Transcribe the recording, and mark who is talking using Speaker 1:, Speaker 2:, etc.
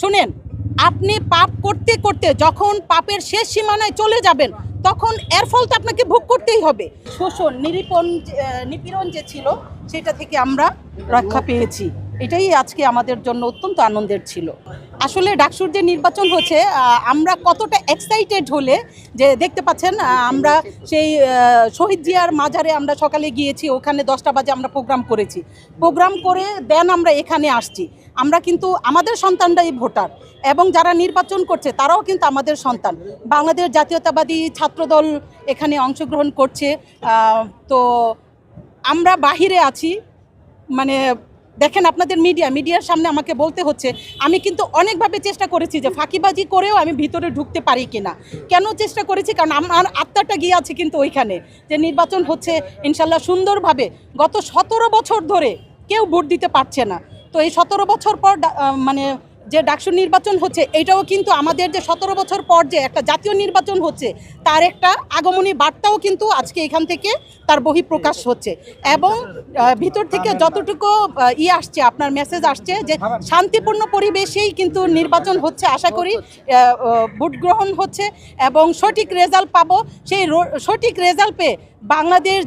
Speaker 1: শুনেন, আপনি পাপ করতে করতে যখন পাপের শেষ সীমানায় চলে যাবেন, তখন এর ফল তো আপনাকে ভোগ করতেই হবে। শোষণ, নিরীপণ নিপীড়ন যে ছিল, সেটা থেকে আমরা রক্ষা পেয়েছি। এটাই আজকে আমাদের জন্য অত্যন্ত আনন্দের ছিল। আসলে ডাকসুর যে নির্বাচন হচ্ছে আমরা কতটা এক্সাইটেড হলে যে দেখতে পাচ্ছেন আমরা সেই শহীদ জিয়ার মাজারে আমরা সকালে গিয়েছি, ওখানে দশটা বাজে আমরা প্রোগ্রাম করেছি। প্রোগ্রাম করে দেন আমরা এখানে আসছি। আমরা কিন্তু আমাদের সন্তানরাই ভোটার এবং যারা নির্বাচন করছে, তারাও কিন্তু আমাদের সন্তান। বাংলাদেশ জাতীয়তাবাদী ছাত্রদল এখানে অংশগ্রহণ করছে তো আমরা বাহিরে আছি মানে দেখেন আপনাদের মিডিয়া মিডিয়ার সামনে আমাকে বলতে হচ্ছে, আমি কিন্তু অনেকভাবে চেষ্টা করেছি যে ফাঁকিবাজি করেও আমি ভিতরে ঢুকতে পারি কিনা। কেন চেষ্টা করেছি? কারণ আমার আত্মাটা গিয়ে আছে কিন্তু ওইখানে, যে নির্বাচন হচ্ছে ইনশাল্লাহ সুন্দরভাবে। গত সতেরো বছর ধরে কেউ ভোট দিতে পারছে না। তো এই সতেরো বছর পর মানে যে ডাকসু নির্বাচন হচ্ছে, এটাও কিন্তু আমাদের যে সতেরো বছর পর যে একটা জাতীয় নির্বাচন হচ্ছে, তার একটা আগমনী বার্তাও কিন্তু আজকে এখান থেকে তার বহিঃপ্রকাশ হচ্ছে। এবং ভিতর থেকে যতটুকু ই আসছে, আপনার মেসেজ আসছে যে শান্তিপূর্ণ পরিবেশেই কিন্তু নির্বাচন হচ্ছে, আশা করি ভোট গ্রহণ হচ্ছে এবং সঠিক রেজাল্ট পাবো। সেই সঠিক রেজাল্ট পেয়ে বাংলাদেশ